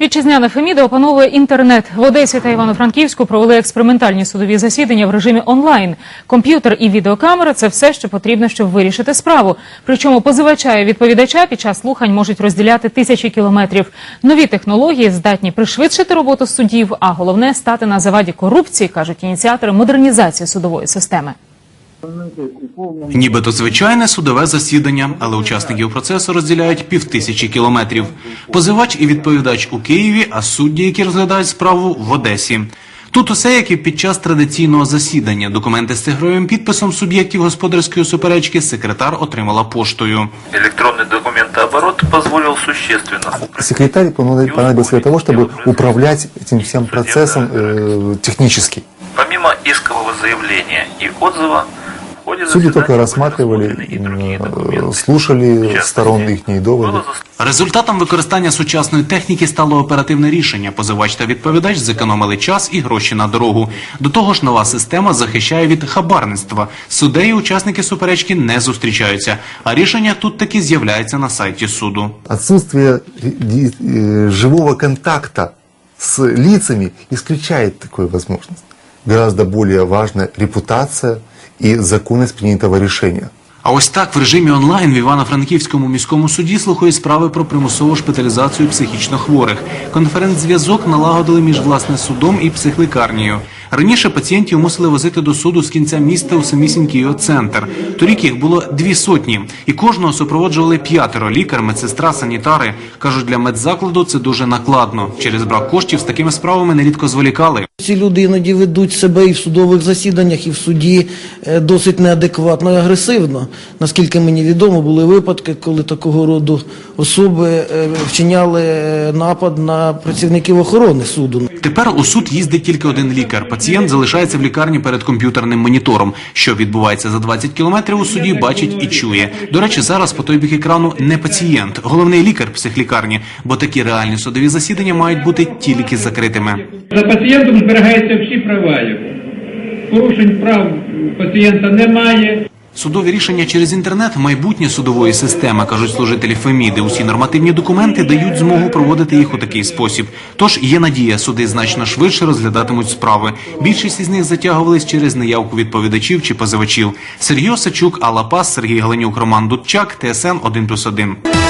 Вітчизняна Феміда опановує інтернет. В Одесі та Івано-Франківську провели експериментальні судові засідання в режимі онлайн. Комп'ютер і відеокамера – це все, що потрібно, щоб вирішити справу. Причому позивача і відповідача під час слухань можуть розділяти тисячі кілометрів. Нові технології здатні пришвидшити роботу судів, а головне – стати на заваді корупції, кажуть ініціатори модернізації судової системи. Нібито звичайне судове засідання, але учасників процесу розділяють півтисячі кілометрів. Позивач і відповідач у Києві, а судді, які розглядають справу в Одесі. Тут усе як і під час традиційного засідання. Документи з цифровим підписом суб'єктів господарської суперечки секретар отримала поштою. Электронный документооборот позволил существенно упростить Секретарь понадоб- понадобился для того, чтобы управлять этим всем процессом э, технически. Помимо искового заявления и отзыва, в ходе Судьи заседания только были рассматривали, рассмотрены и другие э, документы. слушали В частности, сторон их доводы. было зас- Результатом використання сучасної техніки стало оперативне рішення. Позивач та відповідач зекономили час і гроші на дорогу. До того ж, нова система захищає від хабарництва. Судеї учасники суперечки не зустрічаються, а рішення тут таки з'являється на сайті суду. Отсутствие ди- э, живого контакта с лицами исключает такую возможность. Гораздо более важна репутация и законность принятого решения. А ось так в режимі онлайн в Івано-Франківському міському суді слухають справи про примусову шпиталізацію психічно хворих. Конференц-зв'язок налагодили між власне судом і психлікарнією. Раніше пацієнтів мусили возити до суду з кінця міста у самісінький його центр. Торік їх було дві сотні, і кожного супроводжували п'ятеро лікар, медсестра, санітари. кажуть, для медзакладу це дуже накладно. Через брак коштів з такими справами нерідко зволікали. Ці люди іноді ведуть себе і в судових засіданнях, і в суді е, досить неадекватно і агресивно. Наскільки мені відомо, були випадки, коли такого роду особи е, вчиняли е, напад на працівників охорони суду. Тепер у суд їздить тільки один лікар. Пацієнт залишається в лікарні перед комп'ютерним монітором. Що відбувається за 20 кілометрів у суді, бачить і чує. До речі, зараз по той бік екрану не пацієнт, головний лікар психлікарні, бо такі реальні судові засідання мають бути тільки закритими. За пацієнтом зберігаються всі права. Порушень прав пацієнта немає. Судові рішення через інтернет майбутнє судової системи, кажуть служителі Феміди. Усі нормативні документи дають змогу проводити їх у такий спосіб. Тож є надія, суди значно швидше розглядатимуть справи. Більшість із них затягувались через неявку відповідачів чи позивачів. Сергій Осачук, Алла Пас, Сергій Галенюк, Роман Дудчак, ТСН 1+,1.